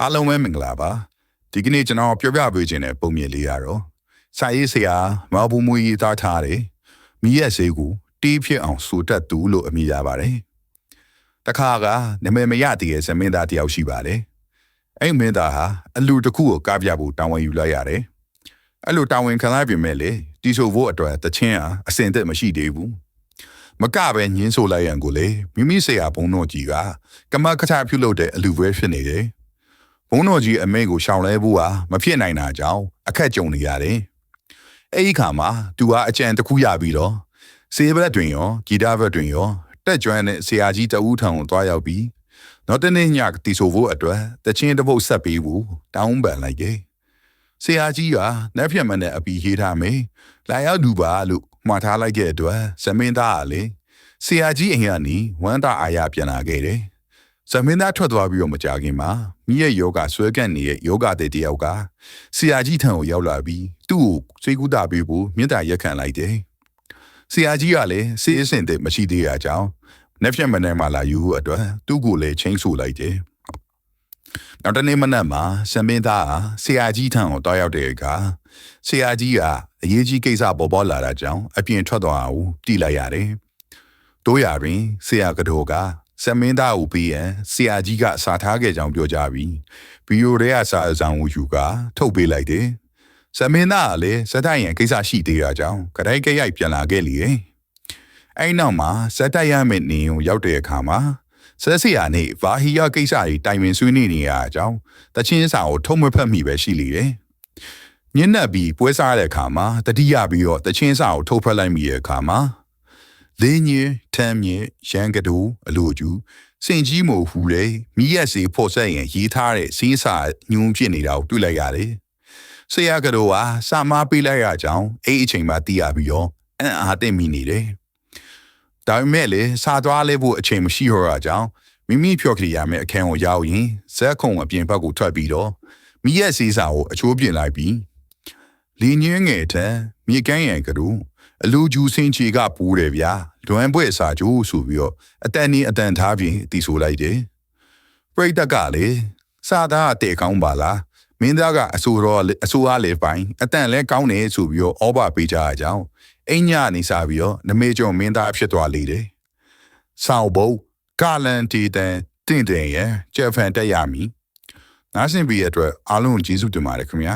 အားလုံးပဲမင်္ဂလာပါဒီကနေ့ကျွန်တော်ပြောပြပေးခြင်းတဲ့ပုံမြင်လေးရတော့စာရေးဆရာမဘူမူရေးသားထားတယ်မိရဲ့ဈေးကိုတီးဖြစ်အောင်စူတက်သူလို့အမည်ရပါတယ်တခါကနမည်မရတည်ရဲ့ဇမင်းသားတယောက်ရှိပါတယ်အဲ့မင်းသားဟာအလူတစ်ခုကိုကားပြဖို့တာဝန်ယူလိုက်ရတယ်အဲ့လိုတာဝန်ခံလိုက်ပြင်မဲ့လေတီဆိုဖို့အတွက်တချင်းဟာအစင်သက်မရှိသေးဘူးမကပဲညင်းဆိုလိုက်ရန်ကိုလေမိမိဆရာဘုံတော်ကြီးကကမကထပြုလုပ်တဲ့အလူပွဲဖြစ်နေတယ် ဘုံတော်ကြီးအမိန့်ကိုရှောင်လဲဖို့ဟာမဖြစ်နိုင်တာကြောင့်အခက်ကြုံနေရတယ်အဲ့ဒီခါမှာသူဟာအကြံတစ်ခုရပြီးတော့စေဘက်တွင်ရောဂီတဘက်တွင်ရောတက်ကြွတဲ့ဆရာကြီးတဦးထံကိုတွားရောက်ပြီးနောက်တနေ့ညတီဆိုဖို့အတွက်တချင်းတစ်ပုတ်ဆက်ပေးဖို့တောင်းပန်လိုက်တယ်ဆရာကြီးကလက်ဖြတ်မနဲ့အပီရေးထားမယ်လာရောက်သူပါလို့မှားထားလိုက်တဲ့အတွက်ဇမင်းသားကလေဆရာကြီးအိမ်ကနေဝမ်းသာအားရပြန်လာခဲ့တယ်။ ဇမင်းသားထွက်သွားပြီးတော့မကြခင်မှာမိရဲ့ယောဂဆွဲကန့်နေတဲ့ယောဂတဲ့တယောက်ကဆရာကြီးထံကိုရောက်လာပြီးသူ့ကိုစိတ်ကူးတာပေးဖို့မြင့်တာရက်ခံလိုက်တယ်။ဆရာကြီးကလည်းစေးအစင်တဲ့မရှိသေးတာကြောင့်နက်ဖြတ်မနဲ့မှလာယူဖို့အတွက်သူ့ကိုလည်းချင်းဆူလိုက်တယ်။နောက်တနေ့မနက်မှာဇမင်းသားကဆရာကြီးထံကိုတွားရောက်တဲ့အခါဆရာကြီးကအရေးကြီးကိစ္စပေါ်ပေါ်လာတာကြောင့်အပြင်ထွက်သွားအောင်ကြည်လိုက်ရတယ်။တို့ရတွင်ဆရာကတော်က စမင်းသားကိုပြီးရင်ဆရာကြီးကစာထားခဲ့ကြောင်းပြောကြပြီးဗီဒီယိုတွေကစာအဆောင်ကိုယူကထုတ်ပေးလိုက်တယ်။စမင်းသားကလည်းစက်တိုင်ရန်ကိစ္စရှိသေးတာကြောင့်ကြိုက်ကြိုက်ပြန်လာခဲ့လေတယ်။အဲ့နောက်မှာစက်တိုင်ရမယ့်နေကိုရောက်တဲ့အခါမှာဆက်စီယာနေဗာဟီယာကိစ္စတွေတိုင်ပင်ဆွေးနွေးနေရအကြောင်းတချင်းစာကိုထုံမဖက်မိပဲရှိလေတယ်။ညနေပြီးပွဲစားတဲ့အခါမှာတတိယပြီးတော့တချင်းစာကိုထုတ်ဖက်လိုက်မိတဲ့အခါမှာ လင်းကြီးထမ်းမြေရန်ကတူအလိုကျူစင်ကြီးမို့ဟူလေမိရက်စီဖို့ဆက်ရင်ရေးထားတဲ့စီးစာညွန်ဖြစ်နေတာကိုတွေ့လိုက်ရတယ်။ဆရာကတော်ကစာမပေးလိုက်ရကြောင်းအဲ့အချိန်မှသိရပြီးတော့အံ့အားသင့်မိနေတယ်။ဒါပေမဲ့လေစာသွားလဲဖို့အချိန်မရှိတော့တာကြောင့်မိမိဖြော်ခရီးရမယ့်အခန်းကိုရောက်ရင်ဇက်ခုံအပြင်ဘက်ကိုထွက်ပြီးတော့မိရဲ့စီးစာကိုအချိုးပြင်လိုက်ပြီးလင်းငင်းငယ်တဲ့မြေကမ်းရံကတူ အလူကျူစင်ချီကပူးတယ်ဗျာလွမ်းပွဲစာကျိုးဆိုပြီးတော့အတန်နီအတန်ထားပြီးတီဆိုလိုက်တယ်ပြိတ္တကလေစာသားအတေကောင်းပါလားမင်းသားကအဆိုတော်အဆိုအားလေပိုင်းအတန်လဲကောင်းတယ်ဆိုပြီးတော့ဩဘာပေးကြအကြောင်းအိညာနေစားပြီးတော့နမေကျော်မင်းသားဖြစ်သွားလေတယ်ဆောင်းဘုတ်ကာလန်တီတန်တင့်တယ်ရဲ့ကျက်ဖန်တက်ရမည်နားဆင်ပြီးရတဲ့အတွက်အားလုံးကျေးဇူးတင်ပါတယ်ခင်ဗျာ